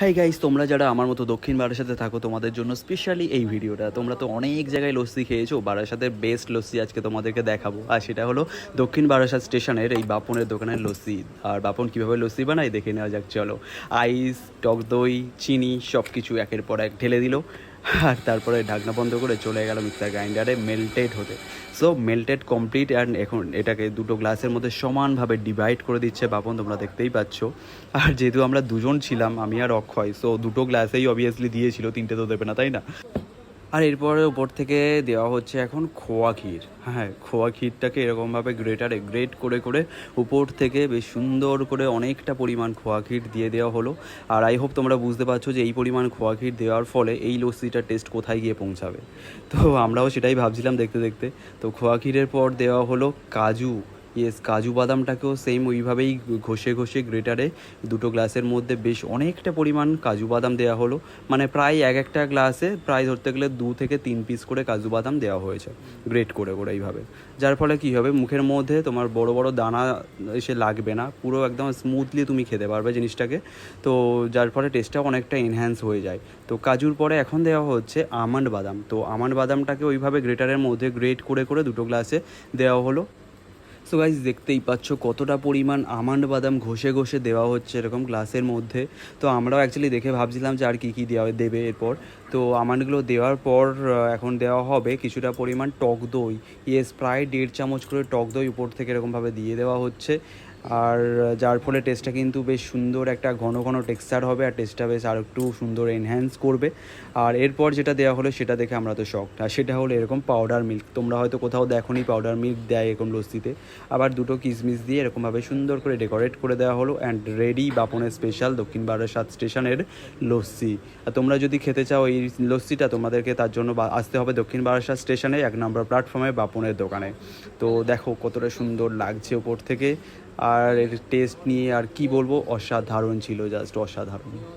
হ্যাঁ গাইস তোমরা যারা আমার মতো দক্ষিণ বারাসাতে থাকো, তোমাদের জন্য স্পেশালি এই ভিডিওটা। তোমরা তো অনেক জায়গায় লস্যি খেয়েছো বারাসাতের বেস্ট লস্যি আজকে তোমাদেরকে দেখাবো। আর সেটা হলো দক্ষিণ বারাসাত স্টেশনের এই বাপনের দোকানের লস্যি। আর বাপন কীভাবে লস্যি বানায়, দেখে নেওয়া যাক, চলো। আইস টক দই, চিনি সব কিছু একের পর এক ঢেলে দিল। আর তারপরে ঢাকনা বন্ধ করে চলে গেল মিক্সার গ্রাইন্ডারে মেল্টেড হতে। সো মেল্টেড কমপ্লিট অ্যান্ড এখন এটাকে দুটো গ্লাসের মধ্যে সমানভাবে ডিভাইড করে দিচ্ছে বাপন, তোমরা দেখতেই পাচ্ছ। আর যেহেতু আমরা দুজন ছিলাম, আমি আর অক্ষয় সো দুটো গ্লাসেই অবভিয়াসলি দিয়েছিল, তিনটে তো দেবে না, তাই না? আর এরপরে উপর থেকে দেওয়া হচ্ছে এখন খোয়া ক্ষীর। হ্যাঁ খোয়া ক্ষীরটাকে এরকমভাবে গ্রেটারে গ্রেট করে করে উপর থেকে বেশ সুন্দর করে অনেকটা পরিমাণ খোয়া ক্ষীর দিয়ে দেওয়া হলো। আর আই হোপ তোমরা বুঝতে পারছ যে এই পরিমাণ খোয়া ক্ষীর দেওয়ার ফলে এই লস্যিটার টেস্ট কোথায় গিয়ে পৌঁছাবে। তো আমরাও সেটাই ভাবছিলাম দেখতে দেখতে। তো খোয়া ক্ষীরের পর দেওয়া হলো কাজু। ইয়েস কাজু বাদামটাকেও সেম ওইভাবেই ঘষে ঘষে গ্রেটারে দুটো গ্লাসের মধ্যে বেশ অনেকটা পরিমাণ কাজু বাদাম দেওয়া হলো। মানে প্রায় এক একটা গ্লাসে প্রায় ধরতে গেলে দু থেকে তিন পিস করে কাজু বাদাম দেওয়া হয়েছে গ্রেট করে করে এইভাবে। যার ফলে কী হবে, মুখের মধ্যে তোমার বড় বড় দানা এসে লাগবে না, পুরো একদম স্মুথলি তুমি খেতে পারবে জিনিসটাকে। তো যার ফলে টেস্টটা অনেকটা এনহ্যান্স হয়ে যায়। তো কাজুর পরে এখন দেওয়া হচ্ছে আমন্ড বাদাম। তো আমন্ড বাদামটাকে ওইভাবে গ্রেটারের মধ্যে গ্রেট করে করে দুটো গ্লাসে দেওয়া হলো। সো গাইজ দেখতেই পাচ্ছ কতটা পরিমাণ আমান্ড বাদাম ঘষে ঘষে দেওয়া হচ্ছে এরকম গ্লাসের মধ্যে। তো আমরাও অ্যাকচুয়ালি দেখে ভাবছিলাম যে আর কী কী দেওয়া দেবে এরপর। তো আমান্ডগুলো দেওয়ার পর এখন দেওয়া হবে কিছুটা পরিমাণ টক দই। ইয়েস প্রায় দেড় চামচ করে টক দই উপর থেকে এরকমভাবে দিয়ে দেওয়া হচ্ছে। আর যার ফলে টেস্টটা কিন্তু বেশ সুন্দর একটা ঘন ঘন টেক্সচার হবে আর টেস্টটা বেশ আর একটু সুন্দর এনহ্যান্স করবে। আর এরপর যেটা দেওয়া হলো সেটা দেখে আমরা তো শখ আর সেটা হলো এরকম পাউডার মিল্ক তোমরা হয়তো কোথাও দেখোনি পাউডার মিল্ক দেয় এরকম লস্যিতে। আবার দুটো কিশমিশ দিয়ে এরকমভাবে সুন্দর করে ডেকোরেট করে দেওয়া হলো অ্যান্ড রেডি বাপনের স্পেশাল দক্ষিণ বারাসাত স্টেশনের লস্যি। আর তোমরা যদি খেতে চাও এই লস্যিটা, তোমাদেরকে তার জন্য আসতে হবে দক্ষিণ বারাসাত স্টেশনে এক নম্বর প্ল্যাটফর্মে বাপনের দোকানে। তো দেখো কতটা সুন্দর লাগছে ওপর থেকে। আর এর টেস্ট নিয়ে আর কি বলব? অসাধারণ ছিল জাস্ট অসাধারণ।